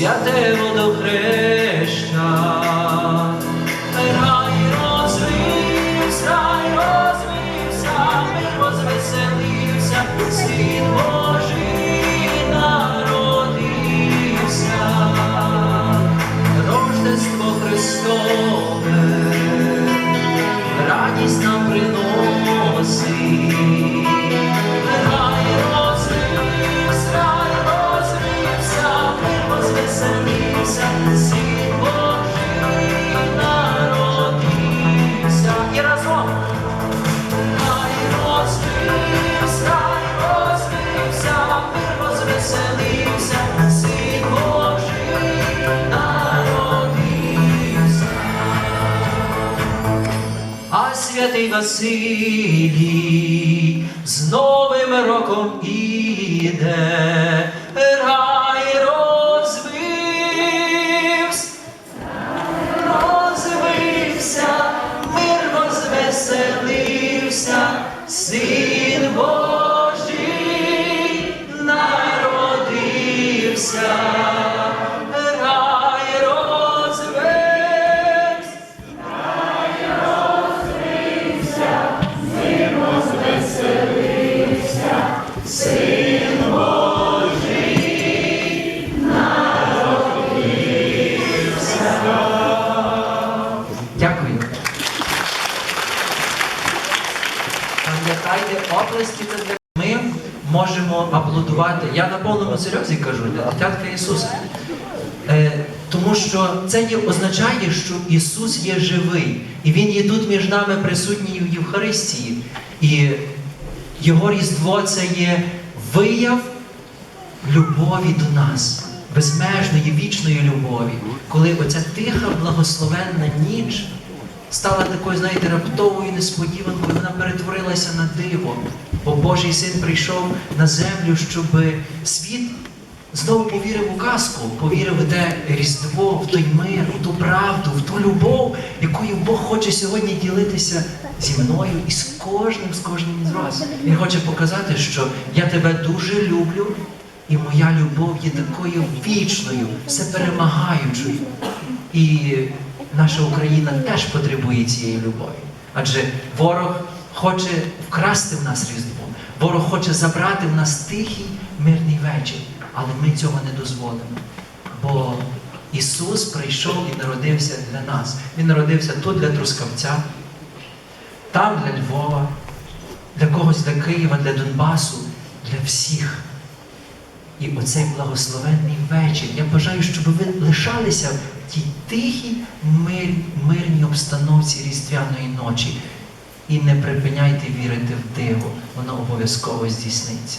святе водохреща. Святий Василій з новим роком іде, рай розвився, розвився, мир розвеселився, Пам'ятайте, області це для ми можемо аплодувати. Я на повному серйозі кажу дитятка Ісуса. Е, тому що це є, означає, що Ісус є живий, і Він є тут між нами присутній в Євхаристії. І Його Різдво це є вияв любові до нас, безмежної вічної любові, коли оця тиха, благословенна ніч стала такою, знаєте, раптовою несподіванкою, вона перетворилася на диво. Бо Божий син прийшов на землю, щоб світ знову повірив у казку, повірив у те Різдво, в той мир, у ту правду, в ту любов, якою Бог хоче сьогодні ділитися зі мною і з кожним, з кожним із вас. Він хоче показати, що я тебе дуже люблю, і моя любов є такою вічною, всеперемагаючою. І наша Україна теж потребує цієї любові. Адже ворог хоче вкрасти в нас Різдво, ворог хоче забрати в нас тихий мирний вечір, але ми цього не дозволимо. Бо Ісус прийшов і народився для нас. Він народився тут для Трускавця, там для Львова, для когось для Києва, для Донбасу, для всіх. І оцей благословенний вечір. Я бажаю, щоб ви лишалися в тій тихій, мир, мирній обстановці різдвяної ночі. І не припиняйте вірити в диво, воно обов'язково здійсниться.